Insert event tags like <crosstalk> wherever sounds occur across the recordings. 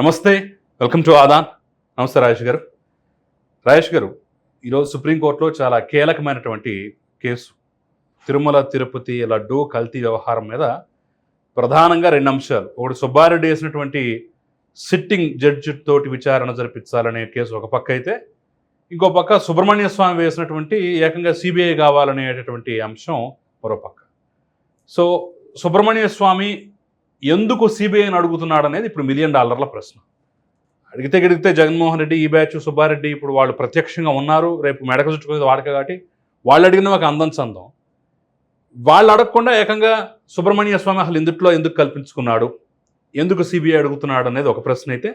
నమస్తే welcome to Aadan. నమస్తే రాజేష్ గారు. రాజేష్ గారు ఈరోజు సుప్రీంకోర్టులో చాలా కీలకమైనటువంటి కేసు. తిరుమల తిరుపతి లడ్డు కల్తీ వ్యవహారం మీద ప్రధానంగా రెండు అంశాలు. ఒకటి సుబ్బారెడ్డి వేసినటువంటి సిట్టింగ్ జడ్జి తోటి విచారణ జరిపించాలనే కేసు ఒక పక్క అయితే ఇంకో పక్క సుబ్రహ్మణ్య స్వామి వేసినటువంటి ఏకంగా సిబిఐ కావాలనేటటువంటి అంశం మరో పక్క. సో సుబ్రహ్మణ్య స్వామి ఎందుకు సిబిఐని అడుగుతున్నాడు అనేది ఇప్పుడు మిలియన్ డాలర్ల ప్రశ్న. అడిగితే గడిగితే జగన్మోహన్ రెడ్డి ఈ బ్యాచ్ సుబ్బారెడ్డి ఇప్పుడు వాళ్ళు ప్రత్యక్షంగా ఉన్నారు రేపు మెడక చుట్టుకునేది వాడక కాబట్టి వాళ్ళు అడిగిన ఒక అందం చందం. వాళ్ళు అడగకుండా ఏకంగా సుబ్రహ్మణ్య స్వామి అసలు ఇందుట్లో ఎందుకు కల్పించుకున్నాడు? ఎందుకు సిబిఐ అడుగుతున్నాడు అనేది ఒక ప్రశ్న అయితే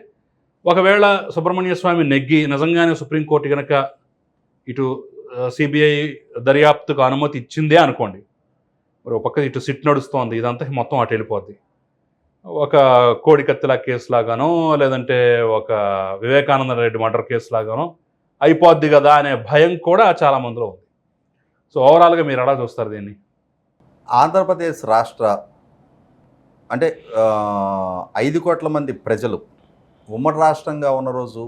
ఒకవేళ సుబ్రహ్మణ్య స్వామి నెగ్గి నిజంగానే సుప్రీంకోర్టు కనుక ఇటు సిబిఐ దర్యాప్తుకు అనుమతి ఇచ్చిందే అనుకోండి. మరి ఒక పక్క ఇటు సిట్ నడుస్తోంది ఇదంతా మొత్తం అటు వెళ్ళిపోద్ది. ఒక కోడికత్తిల కేసు లాగానో లేదంటే ఒక వివేకానంద రెడ్డి మర్డర్ కేసు లాగానో అయిపోద్ది కదా అనే భయం కూడా చాలామందిలో ఉంది. సో ఓవరాల్గా మీరు ఎలా చూస్తారు దీన్ని? ఆంధ్రప్రదేశ్ రాష్ట్ర అంటే ఐదు కోట్ల మంది ప్రజలు ఉమ్మడి రాష్ట్రంగా ఉన్న రోజు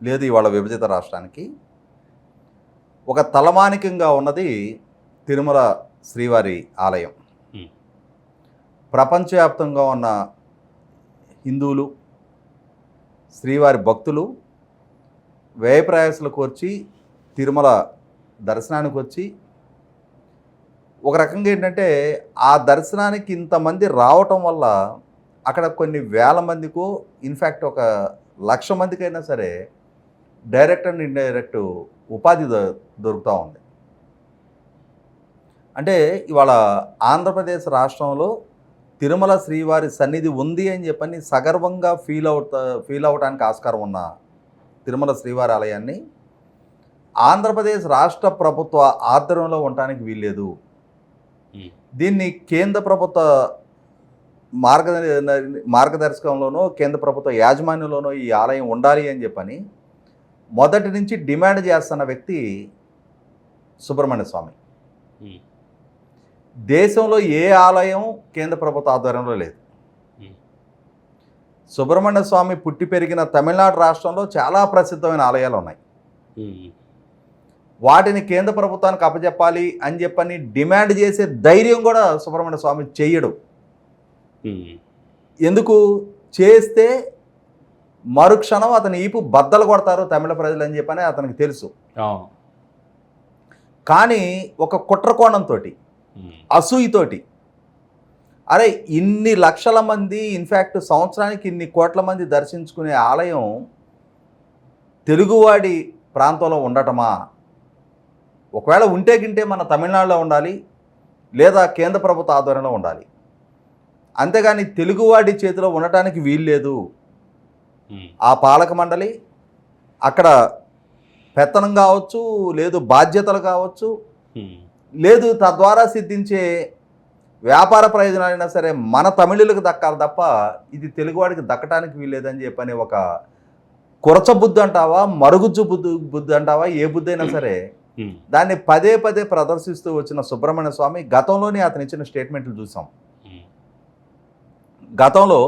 లేదు ఇవాళ విభజిత రాష్ట్రానికి ఒక తలమానికంగా ఉన్నది తిరుమల శ్రీవారి ఆలయం. ప్రపంచవ్యాప్తంగా ఉన్న హిందువులు శ్రీవారి భక్తులు వ్యయప్రయాసలకు వచ్చి తిరుమల దర్శనానికి వచ్చి ఒక రకంగా ఏంటంటే ఆ దర్శనానికి ఇంతమంది రావటం వల్ల అక్కడ కొన్ని వేల మందికో ఇన్ఫ్యాక్ట్ ఒక లక్ష మందికైనా సరే డైరెక్ట్ అండ్ ఇండైరెక్ట్ ఉపాధి దొ- దొరుకుతూ ఉంది. అంటే ఇవాళ ఆంధ్రప్రదేశ్ రాష్ట్రంలో తిరుమల శ్రీవారి సన్నిధి ఉంది అని చెప్పని సగర్వంగా ఫీల్ అవుతా ఫీల్ అవడానికి ఆస్కారం ఉన్న తిరుమల శ్రీవారి ఆలయాన్ని ఆంధ్రప్రదేశ్ రాష్ట్ర ప్రభుత్వ ఆధ్వర్యంలో ఉండటానికి వీల్లేదు. దీన్ని కేంద్ర ప్రభుత్వ మార్గ మార్గదర్శకంలోనో కేంద్ర ప్రభుత్వ యాజమాన్యంలోనో ఈ ఆలయం ఉండాలి అని చెప్పని మొదటి నుంచి డిమాండ్ చేస్తున్న వ్యక్తి సుబ్రహ్మణ్య స్వామి. దేశంలో ఏ ఆలయం కేంద్ర ప్రభుత్వ ఆధ్వర్యంలో లేదు. సుబ్రహ్మణ్య స్వామి పుట్టి పెరిగిన తమిళనాడు రాష్ట్రంలో చాలా ప్రసిద్ధమైన ఆలయాలు ఉన్నాయి. వాటిని కేంద్ర ప్రభుత్వానికి అప్పచెప్పాలి అని చెప్పని డిమాండ్ చేసే ధైర్యం కూడా సుబ్రహ్మణ్య స్వామి చెయ్యడు. ఎందుకు? చేస్తే మరుక్షణం అతని ఈపు బద్దలు కొడతారు తమిళ ప్రజలు అని చెప్పని అతనికి తెలుసు. కానీ ఒక కుట్రకోణంతో అసూయతోటి. అరే ఇన్ని లక్షల మంది ఇన్ఫ్యాక్ట్ సంవత్సరానికి ఇన్ని కోట్ల మంది దర్శించుకునే ఆలయం తెలుగువాడి ప్రాంతంలో ఉండటమా? ఒకవేళ ఉంటే గింటే మన తమిళనాడులో ఉండాలి లేదా కేంద్ర ప్రభుత్వ ఆధ్వర్యంలో ఉండాలి. అంతేగాని తెలుగువాడి చేతిలో ఉండటానికి వీల్లేదు ఆ పాలక మండలి అక్కడ పెత్తనం కావచ్చు లేదు బాధ్యతలు కావచ్చు లేదు తద్వారా సిద్ధించే వ్యాపార ప్రయోజనాలైనా సరే మన తమిళులకు దక్కాలి తప్ప ఇది తెలుగువాడికి దక్కటానికి వీల్లేదని చెప్పని ఒక కురచ బుద్ధి అంటావా మరుగుజ్జు బుద్ధి బుద్ధి అంటావా ఏ బుద్ధి అయినా సరే దాన్ని పదే పదే ప్రదర్శిస్తూ వచ్చిన సుబ్రహ్మణ్య స్వామి గతంలోనే అతను ఇచ్చిన స్టేట్మెంట్లు చూసాం. గతంలో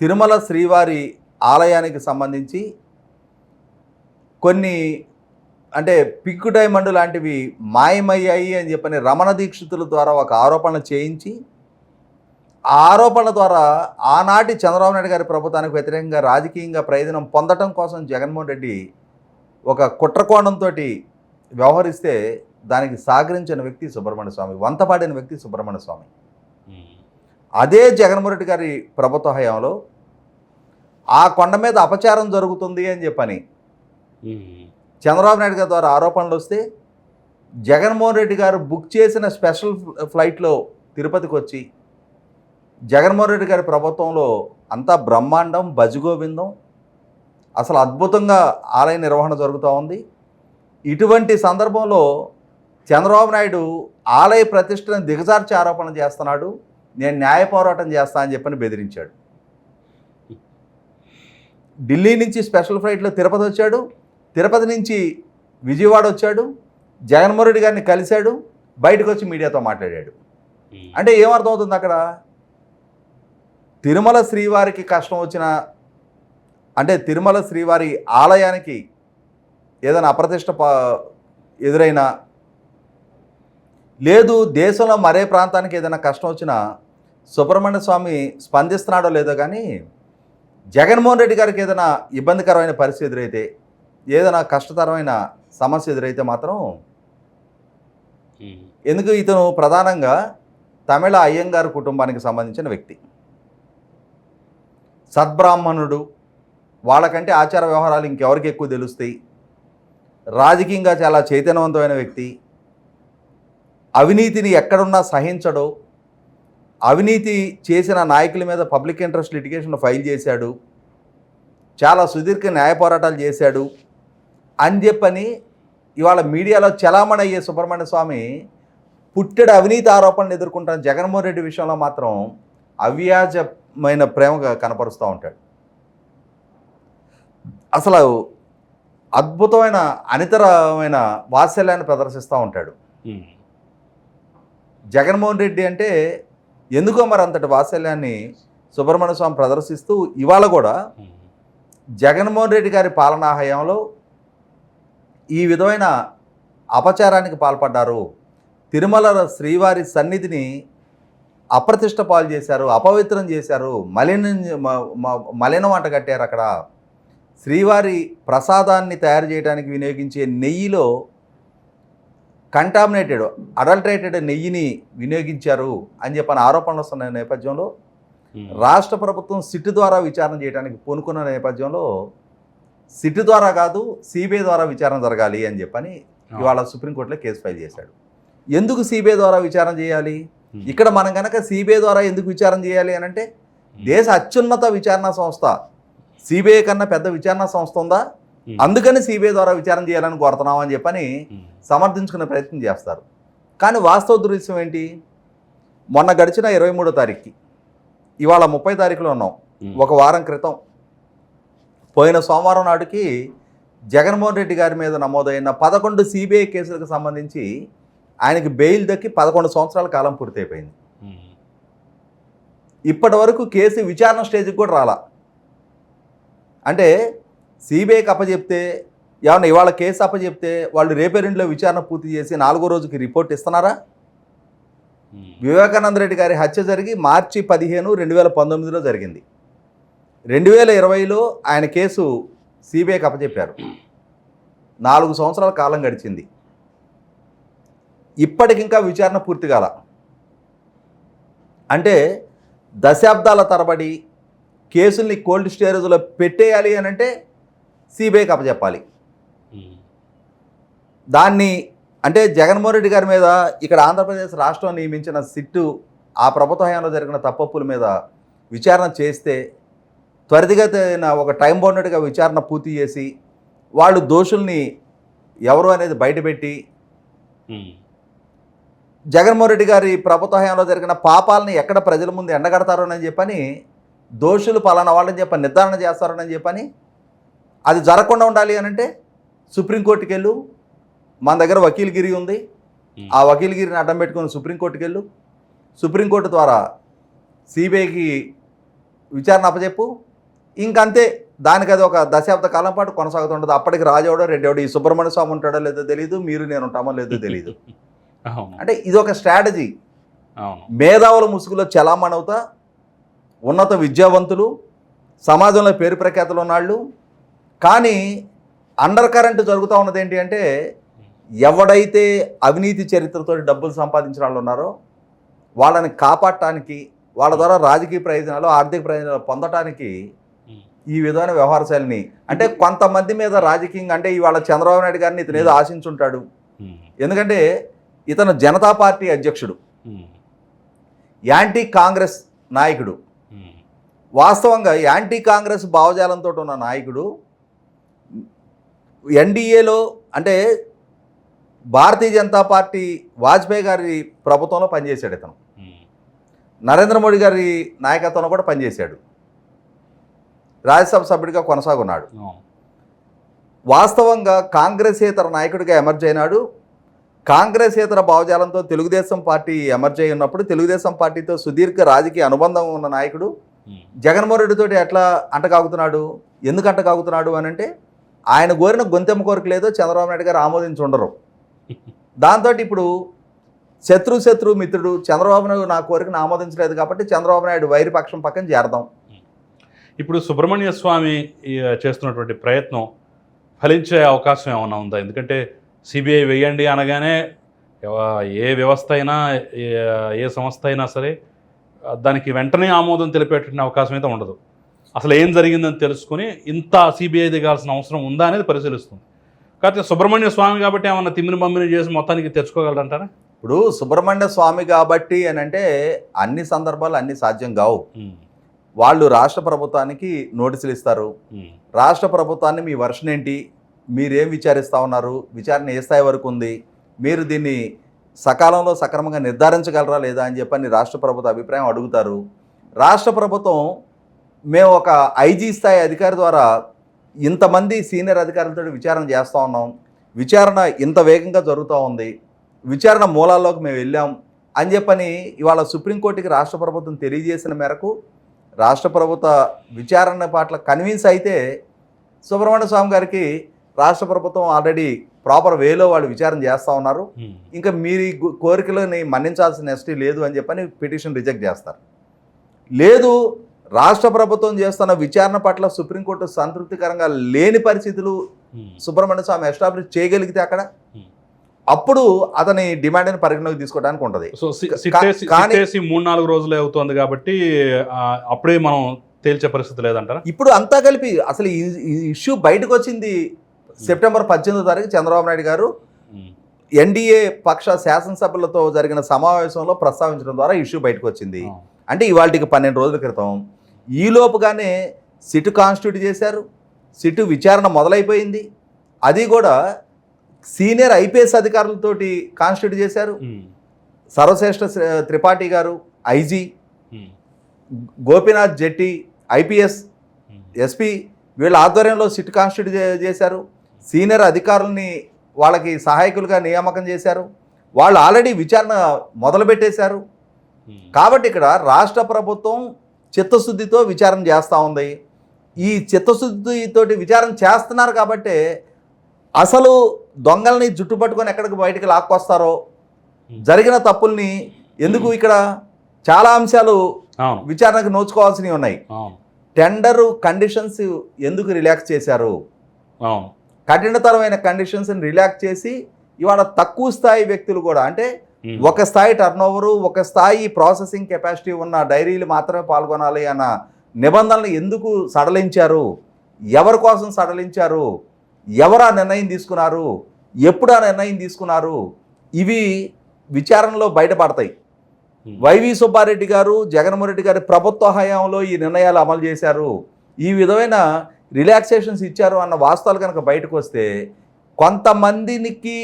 తిరుమల శ్రీవారి ఆలయానికి సంబంధించి కొన్ని అంటే పిక్కు డైమండ్ లాంటివి మాయమయ్యాయి అని చెప్పని రమణ దీక్షితుల ద్వారా ఒక ఆరోపణ చేయించి ఆ ఆరోపణల ద్వారా ఆనాటి చంద్రబాబు నాయుడు గారి ప్రభుత్వానికి వ్యతిరేకంగా రాజకీయంగా ప్రయోజనం పొందటం కోసం జగన్మోహన్ రెడ్డి ఒక కుట్రకోణంతో వ్యవహరిస్తే దానికి సాగరించిన వ్యక్తి సుబ్రహ్మణ్య స్వామి వంతపాడిన వ్యక్తి సుబ్రహ్మణ్య స్వామి. అదే జగన్మోహన్ రెడ్డి గారి ప్రభుత్వ హయాంలో ఆ కొండ మీద అపచారం జరుగుతుంది అని చెప్పని చంద్రబాబు నాయుడు గారి ద్వారా ఆరోపణలు వస్తే జగన్మోహన్ రెడ్డి గారు బుక్ చేసిన స్పెషల్ ఫ్లైట్లో తిరుపతికి వచ్చి జగన్మోహన్ రెడ్డి గారి ప్రభుత్వంలో అంతా బ్రహ్మాండం భజగోవిందం అసలు అద్భుతంగా ఆలయ నిర్వహణ జరుగుతూ ఉంది. ఇటువంటి సందర్భంలో చంద్రబాబు నాయుడు ఆలయ ప్రతిష్టను దిగజార్చి ఆరోపణలు చేస్తున్నాడు నేను న్యాయ పోరాటం చేస్తా అని చెప్పని బెదిరించాడు. ఢిల్లీ నుంచి స్పెషల్ ఫ్లైట్లో తిరుపతి వచ్చాడు. తిరుపతి నుంచి విజయవాడ వచ్చాడు జగన్మోహన్ రెడ్డి గారిని కలిశాడు బయటకు వచ్చి మీడియాతో మాట్లాడాడు. అంటే ఏమర్థమవుతుంది అక్కడ? తిరుమల శ్రీవారికి కష్టం వచ్చిన అంటే తిరుమల శ్రీవారి ఆలయానికి ఏదైనా అప్రతిష్ట ఎదురైనా లేదు దేశంలో మరే ప్రాంతానికి ఏదైనా కష్టం వచ్చినా సుబ్రహ్మణ్య స్వామి స్పందిస్తున్నాడో లేదో కానీ జగన్మోహన్ రెడ్డి గారికి ఏదైనా ఇబ్బందికరమైన పరిస్థితి ఎదురైతే ఏదైనా కష్టతరమైన సమస్య ఎదురైతే మాత్రం ఎందుకు ఇతను ప్రధానంగా తమిళ అయ్యంగారు కుటుంబానికి సంబంధించిన వ్యక్తి? సద్బ్రాహ్మణుడు వాళ్ళకంటే ఆచార వ్యవహారాలు ఇంకెవరికి ఎక్కువ తెలుస్తాయి? రాజకీయంగా చాలా చైతన్యవంతమైన వ్యక్తి. అవినీతిని ఎక్కడున్నా సహించడు. అవినీతి చేసిన నాయకుల మీద పబ్లిక్ ఇంట్రెస్ట్ లిటిగేషన్ ఫైల్ చేశాడు. చాలా సుదీర్ఘ న్యాయ పోరాటాలు చేశాడు. అని చెప్పని ఇవాళ మీడియాలో చలామణి అయ్యే సుబ్రహ్మణ్య స్వామి పుట్టెడు అవినీతి ఆరోపణలు ఎదుర్కొంటున్న జగన్మోహన్ రెడ్డి విషయంలో మాత్రం అవ్యాజమైన ప్రేమగా కనపరుస్తూ ఉంటాడు. అసలు అద్భుతమైన అనితరమైన వాత్సల్యాన్ని ప్రదర్శిస్తూ ఉంటాడు. జగన్మోహన్ రెడ్డి అంటే ఎందుకో మరి అంతటి వాత్సల్యాన్ని సుబ్రహ్మణ్య స్వామి ప్రదర్శిస్తూ ఇవాళ కూడా జగన్మోహన్ రెడ్డి గారి పాలనా హయాంలో ఈ విధమైన అపచారానికి పాల్పడ్డారు. తిరుమల శ్రీవారి సన్నిధిని అప్రతిష్ట పాలు చేశారు అపవిత్రం చేశారు. మలినం మలినం అంట కట్టారు అక్కడ. శ్రీవారి ప్రసాదాన్ని తయారు చేయడానికి వినియోగించే నెయ్యిలో కంటామినేటెడ్ అడల్టరేటెడ్ నెయ్యిని వినియోగించారు అని చెప్పని ఆరోపణలు వస్తున్న నేపథ్యంలో రాష్ట్ర ప్రభుత్వం సిట్ ద్వారా విచారణ చేయడానికి పూనుకున్న నేపథ్యంలో సిట్ ద్వారా కాదు సిబిఐ ద్వారా విచారణ జరగాలి అని చెప్పని ఇవాళ సుప్రీంకోర్టులో కేసు ఫైల్ చేశాడు. ఎందుకు సిబిఐ ద్వారా విచారణ చేయాలి? ఇక్కడ మనం కనుక సిబిఐ ద్వారా ఎందుకు విచారణ చేయాలి అని అంటే దేశ అత్యున్నత విచారణ సంస్థ సిబిఐ కన్నా పెద్ద విచారణ సంస్థ ఉందా? అందుకని సిబిఐ ద్వారా విచారణ చేయాలని కోరుతున్నాం అని చెప్పని సమర్థించుకునే ప్రయత్నం చేస్తారు. కానీ వాస్తవ దృశ్యం ఏంటి? మొన్న గడిచిన ఇరవై మూడో తారీఖుకి. ఇవాళ ముప్పై తారీఖులో ఉన్నాం. ఒక వారం క్రితం. పోయిన సోమవారం నాటికి జగన్మోహన్ రెడ్డి గారి మీద నమోదైన పదకొండు సిబిఐ కేసులకు సంబంధించి ఆయనకి బెయిల్ దక్కి పదకొండు సంవత్సరాల కాలం పూర్తయిపోయింది. ఇప్పటి వరకు కేసు విచారణ స్టేజ్కి కూడా రాలా. అంటే సిబిఐకి అప్పచెప్తే ఏమన్నా ఇవాళ కేసు అప్పచెప్తే వాళ్ళు రేపేరెండులో విచారణ పూర్తి చేసి నాలుగో రోజుకి రిపోర్ట్ ఇస్తున్నారా? వివేకానంద రెడ్డి గారి హత్య జరిగి మార్చి పదిహేను రెండు వేల పంతొమ్మిదిలో జరిగింది. రెండు వేల ఇరవైలో ఆయన కేసు సిబిఐకి అప్పచెప్పారు. నాలుగు సంవత్సరాల కాలం గడిచింది. ఇప్పటికింకా విచారణ పూర్తి కాల. అంటే దశాబ్దాల తరబడి కేసుల్ని కోల్డ్ స్టోరేజ్లో పెట్టేయాలి అని అంటే సిబిఐకి అప్పచెప్పాలి. దాన్ని అంటే జగన్మోహన్ రెడ్డి గారి మీద ఇక్కడ ఆంధ్రప్రదేశ్ రాష్ట్రం నియమించిన సిట్టు ఆ ప్రభుత్వ హయాంలో జరిగిన తప్పప్పుల మీద విచారణ చేస్తే త్వరితగతిన ఒక టైం బౌండెడ్గా విచారణ పూర్తి చేసి వాళ్ళు దోషుల్ని ఎవరు అనేది బయటపెట్టి జగన్మోహన్ రెడ్డి గారి ప్రభుత్వ హయాంలో జరిగిన పాపాలని ఎక్కడ ప్రజల ముందు ఎండగడతారోనని చెప్పని దోషులు పలానా వాళ్ళని చెప్పి నిర్ధారణ చేస్తారని చెప్పని అది జరగకుండా ఉండాలి అని అంటే సుప్రీంకోర్టుకి వెళ్ళు మన దగ్గర వకీల్గిరి ఉంది. ఆ వకీల్గిరిని అడ్డం పెట్టుకొని సుప్రీంకోర్టుకి వెళ్ళు సుప్రీంకోర్టు ద్వారా సిబిఐకి విచారణ అప్పచెప్పు ఇంకంతే దానికి అది ఒక దశాబ్ద కాలం పాటు కొనసాగుతుంటుంది. అప్పటికి రాజేవాడో రెడ్డేవాడో ఈ సుబ్రహ్మణ్య స్వామి ఉంటాడో లేదో తెలియదు మీరు నేను ఉంటామో లేదో తెలియదు <laughs> అంటే ఇది ఒక స్ట్రాటజీ మేధావుల ముసుగులో చలామణవుతా ఉన్నత విద్యావంతులు సమాజంలో పేరు ప్రఖ్యాతులు ఉన్నాళ్ళు కానీ అండర్ కరెంట్ జరుగుతూ ఉన్నది ఏంటి అంటే ఎవడైతే అవినీతి చరిత్రతో డబ్బులు సంపాదించిన వాళ్ళు ఉన్నారో వాళ్ళని కాపాడటానికి వాళ్ళ ద్వారా రాజకీయ ప్రయోజనాలు ఆర్థిక ప్రయోజనాలు పొందటానికి ఈ విధమైన వ్యవహార శైలిని. అంటే కొంతమంది మీద రాజకీయంగా అంటే ఇవాళ చంద్రబాబు నాయుడు గారిని ఇతను ఏదో ఆశించుంటాడు. ఎందుకంటే ఇతను జనతా పార్టీ అధ్యక్షుడు. యాంటీ కాంగ్రెస్ నాయకుడు. వాస్తవంగా యాంటీ కాంగ్రెస్ భావజాలంతో ఉన్న నాయకుడు ఎన్డీఏలో అంటే భారతీయ జనతా పార్టీ వాజ్పేయి గారి ప్రభుత్వంలో పనిచేశాడు ఇతను. నరేంద్ర మోడీ గారి నాయకత్వంలో కూడా పనిచేశాడు. రాజ్యసభ సభ్యుడిగా కొనసాగున్నాడు. వాస్తవంగా కాంగ్రెసేతర నాయకుడిగా ఎమర్జ్ అయినాడు. కాంగ్రెసేతర భావజాలంతో తెలుగుదేశం పార్టీ ఎమర్జ్ అయి ఉన్నప్పుడు తెలుగుదేశం పార్టీతో సుదీర్ఘ రాజకీయ అనుబంధం ఉన్న నాయకుడు. జగన్మోహన్ రెడ్డితోటి ఎట్లా అంటకాగుతున్నాడు ఎందుకు అంటకాగుతున్నాడు అని అంటే ఆయన కోరిన గొంతెమ్మ కోరిక లేదో చంద్రబాబు నాయుడు గారు ఆమోదించి ఉండరు. దాంతో ఇప్పుడు శత్రు శత్రు మిత్రుడు చంద్రబాబు నాయుడు నా కోరికను ఆమోదించలేదు కాబట్టి చంద్రబాబు నాయుడు వైరి పక్షం పక్కన చేరదాం. ఇప్పుడు సుబ్రహ్మణ్య స్వామి చేస్తున్నటువంటి ప్రయత్నం ఫలించే అవకాశం ఏమైనా ఉందా? ఎందుకంటే సిబిఐ వేయండి అనగానే ఏ వ్యవస్థ అయినా ఏ- సంస్థ అయినా సరే దానికి వెంటనే ఆమోదం తెలిపేటువంటి అవకాశం అయితే ఉండదు. అసలు ఏం జరిగిందని తెలుసుకుని ఇంత సిబిఐ దిగాల్సిన అవసరం ఉందా అనేది పరిశీలిస్తుంది. కాకపోతే సుబ్రహ్మణ్య స్వామి కాబట్టి ఏమన్నా తిమ్మిని బమ్మిని చేసి మొత్తానికి తెచ్చుకోగలరంటారా? ఇప్పుడు సుబ్రహ్మణ్య స్వామి కాబట్టి అని అంటే అన్ని సందర్భాలు అన్ని సాధ్యం కావు. వాళ్ళు రాష్ట్ర ప్రభుత్వానికి నోటీసులు ఇస్తారు. రాష్ట్ర ప్రభుత్వాన్ని మీ వర్షన్ ఏంటి? మీరేం విచారిస్తూ ఉన్నారు? విచారణ ఏ స్థాయి వరకు ఉంది? మీరు దీన్ని సకాలంలో సక్రమంగా నిర్ధారించగలరా లేదా అని చెప్పని రాష్ట్ర ప్రభుత్వ అభిప్రాయం అడుగుతారు. రాష్ట్ర ప్రభుత్వం మేము ఒక ఐజీ స్థాయి అధికారి ద్వారా ఇంతమంది సీనియర్ అధికారులతో విచారణ చేస్తూ ఉన్నాం. విచారణ ఇంత వేగంగా జరుగుతూ ఉంది. విచారణ మూలాల్లోకి మేము వెళ్ళాం అని చెప్పని ఇవాళ సుప్రీంకోర్టుకి రాష్ట్ర ప్రభుత్వం తెలియజేసిన మేరకు రాష్ట్ర ప్రభుత్వ విచారణ పట్ల కన్విన్స్ అయితే సుబ్రహ్మణ్య స్వామి గారికి రాష్ట్ర ప్రభుత్వం ఆల్రెడీ ప్రాపర్ వేలో వాళ్ళు విచారణ చేస్తూ ఉన్నారు ఉమ్. ఇంకా మీరు ఈ కోరికలని మన్నించాల్సిన నెస్టీ లేదు అని చెప్పని పిటిషన్ రిజెక్ట్ చేస్తారు లేదు రాష్ట్ర ప్రభుత్వం చేస్తున్న విచారణ పట్ల సుప్రీంకోర్టు సంతృప్తికరంగా లేని పరిస్థితులు ఉమ్. సుబ్రహ్మణ్య స్వామి ఎస్టాబ్లిష్ చేయగలిగితే అక్కడ Hmm. అప్పుడు అతని డిమాండ్ని పరిగణలోకి తీసుకోవడానికి ఉంటుంది. సో కానీ- మూడు నాలుగు రోజులే అవుతుంది కాబట్టి అప్పుడే మనం తేల్చే పరిస్థితి లేదంటారా? ఇప్పుడు అంతా కలిపి అసలు ఈ ఇష్యూ బయటకు వచ్చింది సెప్టెంబర్ పద్దెనిమిదో తారీఖు చంద్రబాబు నాయుడు గారు. ఎన్డీఏ పక్ష శాసనసభ్యులతో జరిగిన సమావేశంలో ప్రస్తావించడం ద్వారా ఇష్యూ బయటకు వచ్చింది అంటే ఇవాళకి పన్నెండు రోజుల క్రితం ఈలోపుగానే సిటు కాన్స్టిట్యూట్ చేశారు. సిటు విచారణ మొదలైపోయింది. అది కూడా సీనియర్ ఐపీఎస్ అధికారులతోటి కాన్స్టిట్యూట్ చేశారు. Sarvashreshtha Shri- Tripathi garu IG Gopinath Jetti IPS SP వీళ్ళ ఆధ్వర్యంలో సిట్ కాన్స్టిట్యూట్ చేశారు. సీనియర్ అధికారులని వాళ్ళకి సహాయకులుగా నియామకం చేశారు. వాళ్ళు ఆల్రెడీ విచారణ మొదలుపెట్టేశారు. కాబట్టి ఇక్కడ రాష్ట్ర ప్రభుత్వం చిత్తశుద్ధితో విచారణ చేస్తూ ఉంది. ఈ చిత్తశుద్ధితోటి విచారణ చేస్తున్నారు కాబట్టి అసలు దొంగల్ని జుట్టు పట్టుకొని ఎక్కడికి బయటికి లాక్కొస్తారో జరిగిన తప్పుల్ని ఎందుకు ఇక్కడ చాలా అంశాలు విచారణకు నోచుకోవాల్సినవి ఉన్నాయి. టెండర్ కండిషన్స్ ఎందుకు రిలాక్స్ చేశారు? కఠినతరమైన కండిషన్స్ని రిలాక్స్ చేసి ఇవాళ తక్కువ స్థాయి వ్యక్తులు కూడా అంటే ఉమ్, ఒక స్థాయి టర్న్ ఒక స్థాయి ప్రాసెసింగ్ కెపాసిటీ ఉన్న డైరీలు మాత్రమే పాల్గొనాలి అన్న నిబంధనలు ఎందుకు సడలించారు? ఎవరి కోసం సడలించారు? ఎవరు ఆ నిర్ణయం తీసుకున్నారు ఎప్పుడు ఆ నిర్ణయం తీసుకున్నారు ఇవి విచారణలో బయటపడతాయి. వైవి సుబ్బారెడ్డి గారు జగన్మోహన్ రెడ్డి గారి ప్రభుత్వ హయాంలో ఈ నిర్ణయాలు అమలు చేశారు ఈ విధమైన రిలాక్సేషన్స్ ఇచ్చారు అన్న వాస్తవాలు కనుక బయటకు వస్తే కొంతమందికి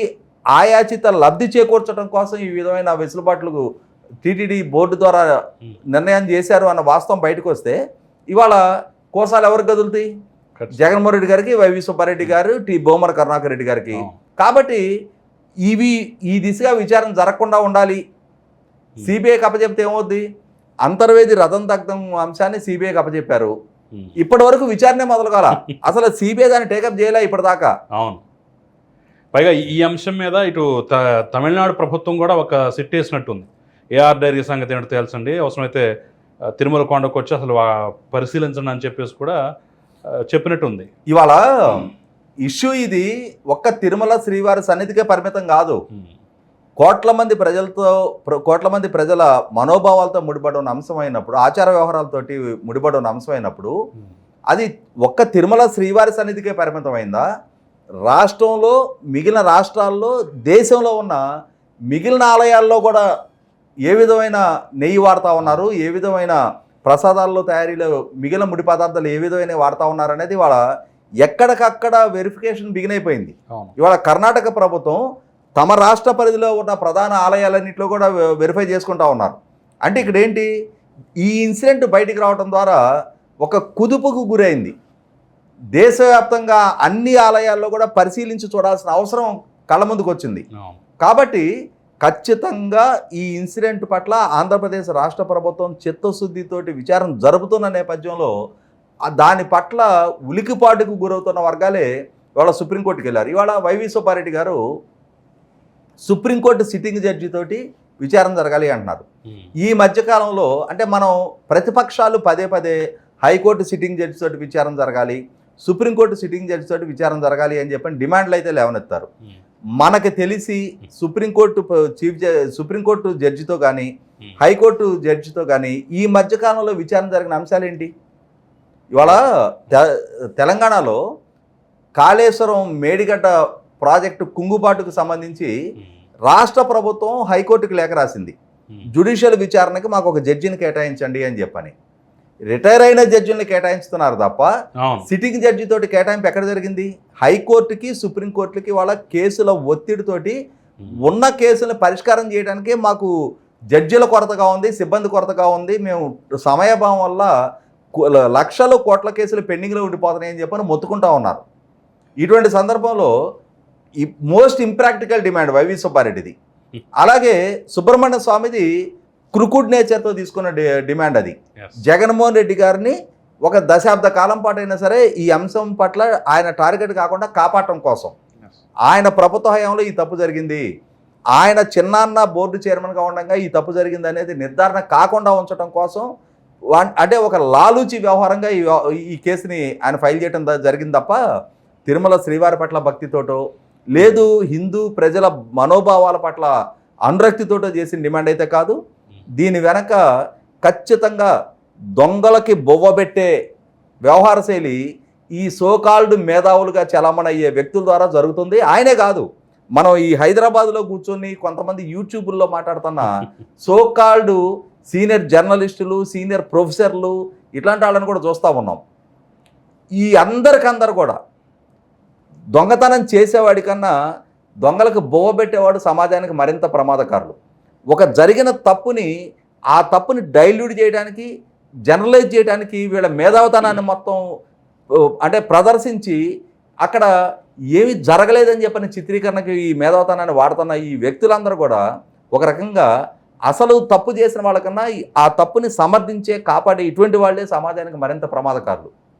ఆయాచిత లబ్ధి చేకూర్చడం కోసం ఈ విధమైన వెసులుబాట్లు టీటీడీ బోర్డు ద్వారా. నిర్ణయం చేశారు అన్న వాస్తవం బయటకు వస్తే ఇవాళ కోసాలు ఎవరికి కదులుతాయి. జగన్మోహన్ రెడ్డి గారికి వైవి సుబ్బారెడ్డి గారు టి బొమ్మర కరుణాకర్ రెడ్డి గారికి. కాబట్టి ఇవి ఈ దిశగా విచారణ జరగకుండా ఉండాలి. సిబిఐకి అప్పచెప్తే ఏమవుద్ది? అంతర్వేది రథం దగ్ధం అంశాన్ని సిబిఐకి అప్పచెప్పారు. ఇప్పటి వరకు విచారణ మొదలు కాల అసలు సిబిఐ దాన్ని టేకప్ చేయలే ఇప్పటిదాకా. అవును. పైగా ఈ- అంశం మీద ఇటు తమిళనాడు ప్రభుత్వం కూడా ఒక సిట్ వేసినట్టుంది. ఏఆర్ డైరీ సంగతి ఏంటో తెలుసండి అవసరమైతే తిరుమల కొండకు వచ్చి అసలు పరిశీలించండి అని చెప్పేసి కూడా చెప్పినట్టుంది. ఇవాళ ఇష్యూ ఇది ఒక్క తిరుమల శ్రీవారి సన్నిధికే పరిమితం కాదు. కోట్ల మంది ప్రజలతో ప్ర- కోట్ల మంది ప్రజల మనోభావాలతో ముడిపడి ఉన్న అంశం అయినప్పుడు ఆచార వ్యవహారాలతోటి ముడిపడి ఉన్న అంశం అయినప్పుడు అది ఒక్క తిరుమల శ్రీవారి సన్నిధికే పరిమితమైందా? రాష్ట్రంలో మిగిలిన రాష్ట్రాల్లో దేశంలో ఉన్న మిగిలిన ఆలయాల్లో కూడా ఏ విధమైన నెయ్యి వాడుతూ ఉన్నారు? ఏ విధమైన ప్రసాదాల్లో తయారీలో మిగిలిన ముడి పదార్థాలు ఏ విధమైన వాడుతూ ఉన్నారు అనేది ఇవాళ ఎక్కడికక్కడ వెరిఫికేషన్ బిగిన్ అయిపోయింది. ఇవాళ కర్ణాటక ప్రభుత్వం తమ రాష్ట్ర పరిధిలో ఉన్న ప్రధాన ఆలయాలన్నింటిలో కూడా వెరిఫై చేసుకుంటా ఉన్నారు. అంటే ఇక్కడ ఏంటి? ఈ ఇన్సిడెంట్ బయటికి రావడం ద్వారా ఒక కుదుపుకు గురైంది. దేశవ్యాప్తంగా అన్ని ఆలయాల్లో కూడా పరిశీలించి చూడాల్సిన అవసరం కళ్ళ ముందుకు వచ్చింది కాబట్టి ఖచ్చితంగా ఈ ఇన్సిడెంట్ పట్ల ఆంధ్రప్రదేశ్ రాష్ట్ర ప్రభుత్వం చిత్తశుద్ధితోటి విచారణ జరుపుతున్న నేపథ్యంలో దాని పట్ల ఉలికిపాటుకు గురవుతున్న వర్గాలే ఇవాళ సుప్రీంకోర్టుకి వెళ్ళారు. ఇవాళ వైవి సుబ్బారెడ్డి గారు సుప్రీంకోర్టు సిట్టింగ్ జడ్జి తోటి విచారణ జరగాలి అంటున్నారు. ఈ మధ్యకాలంలో అంటే మనం ప్రతిపక్షాలు పదే పదే హైకోర్టు సిట్టింగ్ జడ్జి తోటి విచారణ జరగాలి సుప్రీంకోర్టు సిట్టింగ్ జడ్జి తోటి విచారణ జరగాలి అని చెప్పని డిమాండ్లు అయితే లేవనెత్తారు మనకి తెలిసి సుప్రీంకోర్టు చీఫ్ జ సుప్రీంకోర్టు జడ్జితో కానీ. హైకోర్టు జడ్జితో కానీ ఈ మధ్యకాలంలో విచారణ జరిగిన అంశాలు ఏంటి ఇవాళ తెలంగాణలో కాళేశ్వరం మేడిగడ్డ ప్రాజెక్టు కుంగుబాటుకు సంబంధించి రాష్ట్ర ప్రభుత్వం హైకోర్టుకు లేఖ రాసింది. జ్యుడిషియల్ విచారణకి మాకు ఒక జడ్జిని కేటాయించండి అని చెప్పని. రిటైర్ అయిన జడ్జిని కేటాయించుతున్నారు తప్ప సిట్టింగ్ జడ్జి తోటి కేటాయింపు ఎక్కడ జరిగింది? హైకోర్టుకి సుప్రీంకోర్టుకి వాళ్ళ కేసుల ఒత్తిడితోటి ఉన్న కేసులను పరిష్కారం చేయడానికే మాకు జడ్జిల కొరతగా ఉంది సిబ్బంది కొరతగా ఉంది. మేము సమయభావం వల్ల లక్షలు కోట్ల కేసులు పెండింగ్లో ఉండిపోతున్నాయి అని చెప్పని మొత్తుకుంటా ఉన్నారు. ఇటువంటి సందర్భంలో ఈ మోస్ట్ ఇంప్రాక్టికల్ డిమాండ్ వైవి సుబ్బారెడ్డిది. అలాగే సుబ్రహ్మణ్య స్వామిది క్రుకుడ్ నేచర్తో తీసుకున్న డిమాండ్ అది. జగన్మోహన్ రెడ్డి గారిని ఒక దశాబ్ద కాలం పాటు అయినా సరే ఈ అంశం పట్ల ఆయన టార్గెట్ కాకుండా కాపాడటం కోసం. ఆయన ప్రభుత్వ హయాంలో ఈ తప్పు జరిగింది. ఆయన చిన్నాన్న బోర్డు చైర్మన్గా ఉండగా ఈ తప్పు జరిగింది అనేది నిర్ధారణ కాకుండా ఉంచడం కోసం అంటే ఒక లాలూచి వ్యవహారంగా ఈ ఈ కేసుని ఆయన ఫైల్ చేయడం జరిగింది తప్ప తిరుమల శ్రీవారి పట్ల భక్తితోటో లేదు హిందూ ప్రజల మనోభావాల పట్ల అనురక్తితోటో చేసిన డిమాండ్ అయితే కాదు. దీని వెనక ఖచ్చితంగా దొంగలకి బొవ్వబెట్టే వ్యవహార శైలి ఈ సోకాల్డ్ మేధావులుగా చలామణయ్యే వ్యక్తుల ద్వారా జరుగుతుంది. ఆయనే కాదు మనం ఈ హైదరాబాద్లో కూర్చొని కొంతమంది యూట్యూబుల్లో మాట్లాడుతున్న <laughs> సోకాల్డ్ సీనియర్ జర్నలిస్టులు సీనియర్ ప్రొఫెసర్లు ఇట్లాంటి వాళ్ళని కూడా చూస్తూ ఉన్నాం. ఈ అందరికందరు కూడా దొంగతనం చేసేవాడి కన్నా దొంగలకు బొవ్వ పెట్టేవాడు సమాజానికి మరింత ప్రమాదకారులు. ఒక జరిగిన తప్పుని ఆ తప్పుని డైల్యూట్ చేయడానికి జనరలైజ్ చేయడానికి వీళ్ళ మేధావతనాన్ని మొత్తం ఓ, అంటే ప్రదర్శించి అక్కడ ఏమి జరగలేదని చెప్పని చిత్రీకరణకి ఈ మేధావతనాన్ని వాడుతున్న ఈ వ్యక్తులందరూ కూడా ఒక రకంగా అసలు తప్పు చేసిన వాళ్ళకన్నా ఆ తప్పుని సమర్థించే కాపాడే ఇటువంటి వాళ్ళే సమాజానికి మరింత ప్రమాదకారులు.